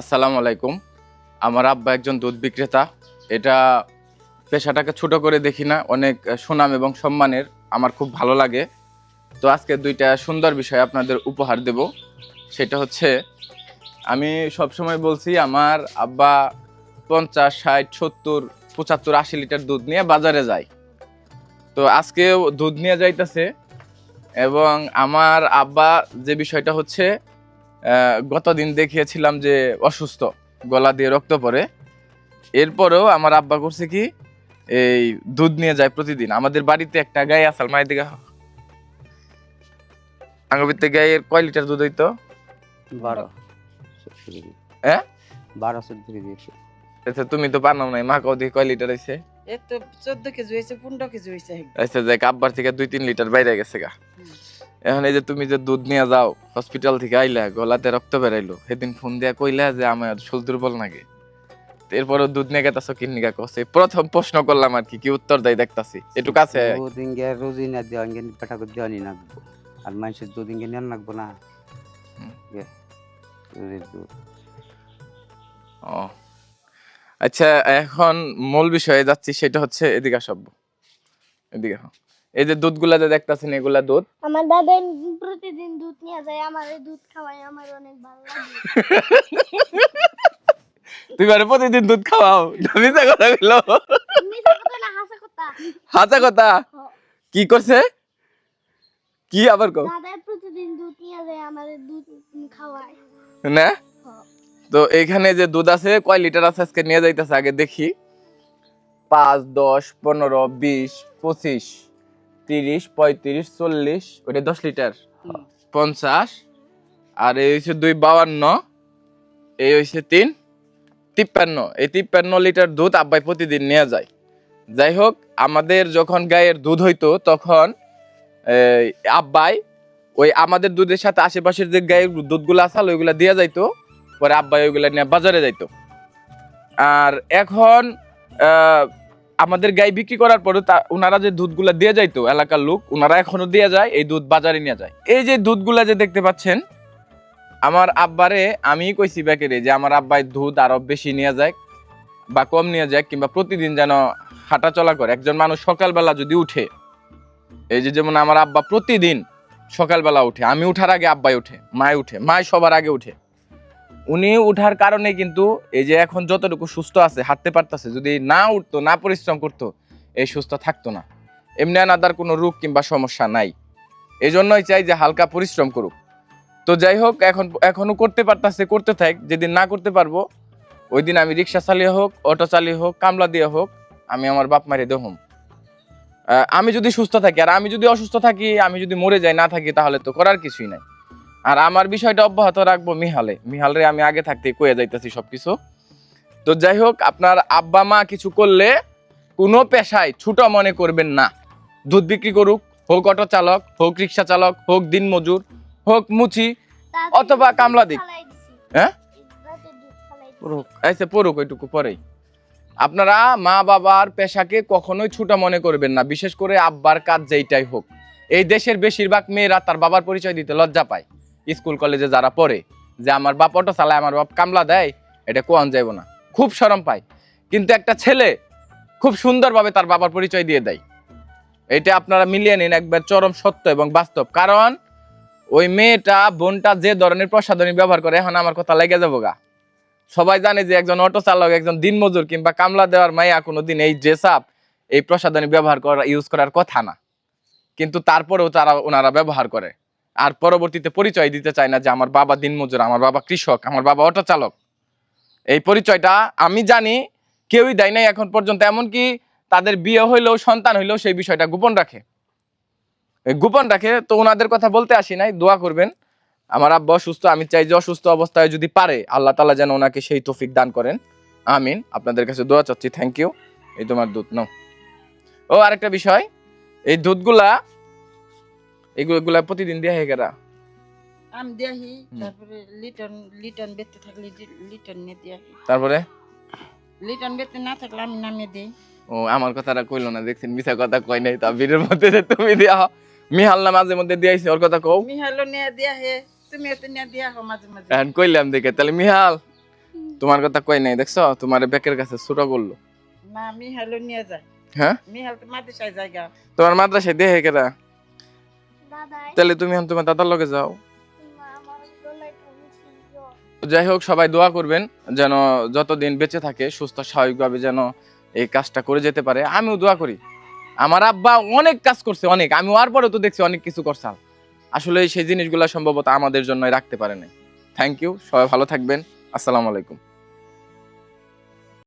আসসালামু আলাইকুম। আমার আব্বা একজন দুধ বিক্রেতা। এটা পেশাটাকে ছোট করে দেখি না, অনেক সুনাম এবং সম্মানের, আমার খুব ভালো লাগে। তো আজকে দুইটা সুন্দর বিষয় আপনাদের উপহার দেব। সেটা হচ্ছে, আমি সবসময় বলছি আমার আব্বা পঞ্চাশ, ষাট, সত্তর, পঁচাত্তর, আশি লিটার দুধ নিয়ে বাজারে যায়। তো আজকেও দুধ নিয়ে যাইতেছে এবং আমার আব্বা যে বিষয়টা হচ্ছে গতদিন দেখিয়েছিলাম যে অসুস্থ গলা দিয়ে রক্ত পড়ে। এরপরেও আমার আব্বা করছে কি এই দুধ নিয়ে যায় প্রতিদিন। আমাদের বাড়িতে একটা গাই আসাল মায়ের দিকে আঙ্গবিতে গাইয়ের কয় লিটার দুধ হইতো? বারো। হ্যাঁ? বারো চোদ্দ কেজি আচ্ছা তুমি তো বানাও নাই মা কও দেখি কয় লিটার হইছে? তো চোদ্দ কেজি হয়েছে পনেরো কেজি হয়েছে আচ্ছা যাই আব্বার থেকে দুই তিন লিটার বাইরে গেছে গা। এখন এই যে তুমি যে দুধ নিয়ে যাও হসপিটাল থেকে আইলা গলাতে রক্ত বেরাইলো সেদিন ফোন দিয়া কইলা যে আমার শরীর দুর্বল নাকি। এরপরে দুধ নিয়ে গেতাছো কিনিকা কছে প্রথম প্রশ্ন করলাম আর কি কি উত্তর দেয় দেখতাছি। একটু কাছে দুদিন গে রোজই না দেওয়া ইঙ্গে পেটা করে দেওয়ানি লাগবো আর মানুষের দুদিন গে নেন লাগবো না। গে, ও। আচ্ছা এখন মূল বিষয়ে যাচ্ছি সেটা হচ্ছে এদিকে সব এদিকে হ্যাঁ। এই যে দুধগুলা যে দেখতাছেন এগুলা দুধ? আমার দাদা প্রতিদিন দুধ নিয়ে যায় আমার এই দুধ খাওয়াই আমার অনেক ভালো লাগে। তুই মানে প্রতিদিন দুধ খাওয়াও? মিথ্যা কথা কইলো। মিথ্যা কথা না হাসা কথা। হাজা কথা? কি করছে? কি আবার কও? দাদা প্রতিদিন দুধ নিয়ে যায় আমার এই দুধ খাওয়ায়। না? তো এইখানে যে দুধ আছে কয় লিটার আছে আজকে? নিয়ে যাইতেছে আগে দেখি। পাঁচ দশ পনেরো বিশ পঁচিশ। তিরিশ পঁয়ত্রিশ চল্লিশ ওইটা দশ লিটার। পঞ্চাশ আর এই হচ্ছে দুই বাউান্ন এই হচ্ছে তিন তিপ্পান্ন। এই তিপ্পান্ন লিটার দুধ আব্বাই প্রতিদিন নিয়ে যায়। যাই হোক আমাদের যখন গায়ের দুধ হইতো তখন আব্বাই ওই আমাদের দুধের সাথে আশেপাশের যে গায়ের দুধগুলো আসাল ওইগুলা দিয়ে যাইতো। পরে আব্বাই ওইগুলা নিয়ে বাজারে যাইতো। আর এখন আমাদের গাই বিক্রি করার পরে তা ওনারা যে দুধগুলা দিয়ে যাইতো, এলাকার লোক ওনারা এখনও দিয়ে যায়, এই দুধ বাজারে নিয়ে যায়। এই যে দুধগুলা যে দেখতে পাচ্ছেন, আমার আব্বারে আমি কইছি ব্যাকেরে যে আমার আব্বাই দুধ আরও বেশি নিয়ে যায় বা কম নিয়ে যায়, কিংবা প্রতিদিন যেন হাঁটা চলা করে। একজন মানুষ সকালবেলা যদি উঠে, এই যে যেমন আমার আব্বা প্রতিদিন সকালবেলা উঠে, আমি উঠার আগে আব্বাই উঠে মায় উঠে মায় সবার আগে উঠে। উনি উঠার কারণে কিন্তু এই যে এখন যতটুকু সুস্থ আছে, হাঁটতে পারতেছে, যদি না উঠতো, না পরিশ্রম করতো, এই সুস্থ থাকতো না। এমনি আনাদার কোনো রোগ কিংবা সমস্যা নাই। এই জন্যই চাই যে হালকা পরিশ্রম করুক। তো যাই হোক, এখন এখনও করতে পারতাছে, করতে থাক, যেদিন না করতে পারব ওই দিন আমি রিক্সা চালিয়ে হোক, অটো চালিয়ে হোক, কামলা দিয়ে হোক, আমি আমার বাপ মারে দেহম আমি যদি সুস্থ থাকি, আর আমি যদি অসুস্থ থাকি, আমি যদি মরে যাই, না থাকি, তাহলে তো করার কিছুই নাই। আর আমার বিষয়টা অব্যাহত রাখব মিহালে। মিহালরে আমি আগে থাকতে কয়ে যাইতেছি সবকিছু। তো যাই হোক আপনার আব্বা মা কিছু করলে কোনো পেশায় ছোট মনে করবেন না। দুধ বিক্রি করুক হোক অটো চালক হোক রিক্সা চালক হোক দিন মজুর হোক মুচি অথবা কামলা দিক। হ্যাঁ? এসে পড়ুক ওইটুকু পরেই। আপনারা মা বাবার পেশাকে কখনোই ছোট মনে করবেন না। বিশেষ করে আব্বার কাজ যেইটাই হোক। এই দেশের বেশিরভাগ মেয়েরা তার বাবার পরিচয় দিতে লজ্জা পায়। স্কুল কলেজে যারা পড়ে, যে আমার বাপ অটো চালায়, আমার বাপ কামলা দেয়, এটা কোয়ান যাইব না। খুব শরম পায়। কিন্তু একটা ছেলে খুব সুন্দরভাবে তার বাবার পরিচয় দিয়ে দেয়। এটা আপনারা মিলিয়ে নিন, একবার চরম সত্য এবং বাস্তব। কারণ ওই মেয়েটা, বোনটা যে ধরনের প্রসাধনী ব্যবহার করে, এখন আমার কথা লেগে যাব গা। সবাই জানে যে একজন অটো চালক, একজন দিনমজুর কিংবা কামলা দেওয়ার মাইয়া কোনোদিন এই ড্রেস আপ এই প্রসাধনী ব্যবহার করা ইউজ করার কথা না। কিন্তু তারপরেও তারা ওনারা ব্যবহার করে। আর পরবর্তীতে পরিচয় দিতে চায় না যে আমার বাবা দিনমজুর, আমার বাবা কৃষক, আমার বাবা অটো চালক। এই পরিচয়টা আমি জানি, কেউই দেয় নাই এখন পর্যন্ত, এমনকি তাদের বিয়ে হইলেও, সন্তান হইলেও সেই বিষয়টা গোপন রাখে। গোপন রাখে, তো ওনাদের কথা বলতে আসি নাই, দোয়া করবেন। আমার আব্বা অসুস্থ, আমি চাই যে অসুস্থ অবস্থায় যদি পারে, আল্লাহ তালা যেন ওনাকে সেই তৌফিক দান করেন। আমিন, আপনাদের কাছে দোয়া চাচ্ছি থ্যাংক ইউ এই তোমার দুধ, নাও। ও, আরেকটা বিষয়, এই দুধগুলা এগুলো প্রতিদিন দেওয়া হয়ে গেরা আমি হুম। তারপরে লিটন লিটন বেতে থাকলে লিটন নিয়ে দিয়াহি। তারপরে? লিটন বেতে না থাকলে আমি নামিয়ে দিই। ও আমার কথাটা কইলো না দেখছেন মিছা কথা কই নাই তা ভিড়ের মধ্যে যে তুমি দেওয়া মিহাল না মাঝে মধ্যে দিয়াইছি ওর কথা কও। মিহাইলো নিয়ে দিয়া হে তুমিও তো নিয়ে দিয়া হো মাঝে মাঝে। এখন কইলাম দেখে তাহলে মিহাল তোমার কথা কই নাই দেখছ? তোমার বেকের কাছে ছোট করল। না মিহাইলো নিয়ে যায়। হ্যাঁ? মিহাল তো মাদ্রাসায় জায়গা তোমার মাদ্রাসায় দেহে কেরা? তাহলে তুমি এখন তোমার দাদার লগে যাও। যাই হোক সবাই দোয়া করবেন যেন যতদিন বেঁচে থাকে সুস্থ স্বাভাবিকভাবে যেন এই কাজটা করে যেতে পারে। আমিও দোয়া করি। আমার আব্বা অনেক কাজ করছে অনেক। আমি আর পরেও তো দেখছি অনেক কিছু করছে। আসলে সেই জিনিসগুলো সম্ভবত আমাদের জন্য রাখতে পারে নাই। থ্যাংক ইউ সবাই ভালো থাকবেন। আসসালামু আলাইকুম।